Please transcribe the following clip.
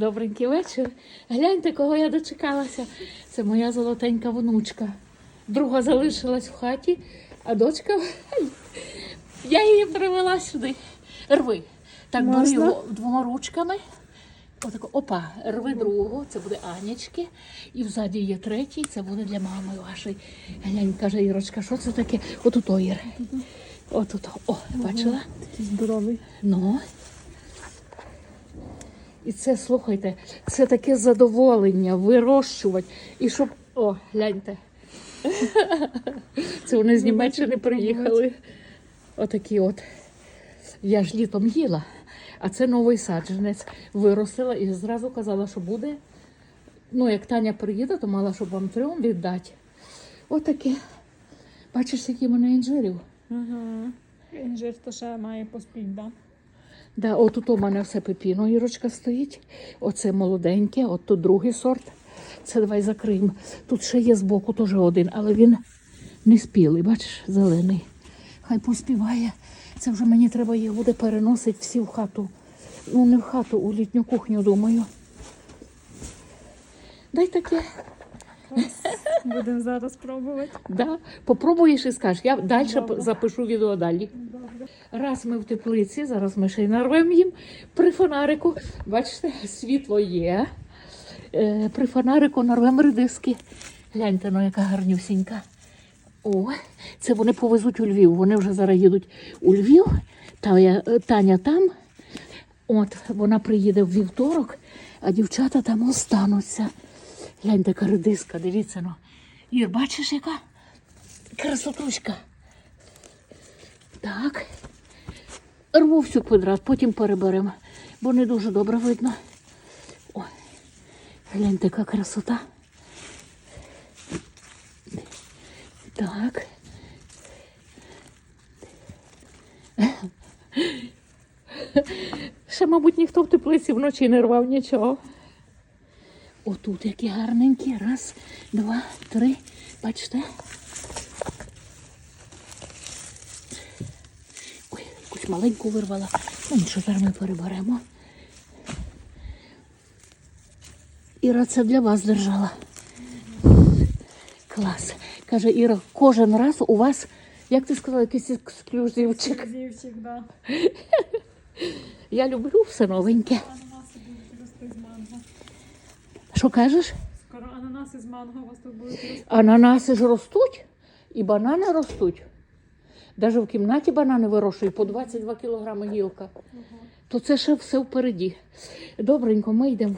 Добренький вечір. Гляньте, кого я дочекалася. Це моя золотенька внучка. Друга залишилась в хаті, а дочка. Я її привела сюди. Рви. Так, його двома ручками. Отако, опа, рви другого, це буде Анічки. І взаді є третій, це буде для мами вашої. Глянь, каже Ірочка, що це таке? Отут Ір. Отут. О, бачила? Такий здоровий. Ну. І це, слухайте, це таке задоволення вирощувати. І щоб. О, гляньте. Це вони з Німеччини приїхали. Отакі от. Я ж літом їла, а це новий саджанець. Виростила і зразу казала, що буде. Ну, як Таня приїде, то мала, щоб вам трьом віддати. Отаке. Бачиш, які в мене інжирів. Інжир то ще має поспіть, да? Да, отут у мене все пепіно гірочка стоїть. Оце молоденьке, от тут другий сорт. Це давай закриємо. Тут ще є збоку теж один, але він не спілий, бачиш, зелений. Хай поспіває. Це вже мені треба їх буде переносити всі в хату. Ну, не в хату, у літню кухню, думаю. Дай таке. Будемо зараз пробувати. Да. Попробуєш і скажеш. Я далі запишу відео далі. Раз ми в теплиці, зараз ми ще й нарвемо їм при фонарику. Бачите, світло є. Е, при фонарику нарвемо редиски. Гляньте, ну яка гарнюсінька. О, це вони повезуть у Львів. Вони вже зараз їдуть у Львів. Та е, Таня там. От, вона приїде в вівторок, а дівчата там остануться. Гляньте, яка редиска, дивіться. Ну. Ір, бачиш, яка красотушка. Так. Рву всю квадрат, потім переберемо, бо не дуже добре видно. О, гляньте, яка красота. Так. Ще, мабуть, ніхто в теплиці вночі не рвав нічого. Отут які гарненькі. Раз, два, три. Бачите? Маленьку вирвала. Ну нічого, зараз ми переберемо. Іра, це для вас держала. Клас. Каже Іра, кожен раз у вас, як ти сказала, якийсь ексклюзивчик. Зівчик, да. Я люблю все новеньке. Ананаси будуть з манго. Що кажеш? Скоро ананаси з манго у вас тут будуть рости. Ананаси ж ростуть і банани ростуть. Навіть в кімнаті банани вирощують по 22 кілограми гілка. То це ще все впереді. Добренько, ми йдемо.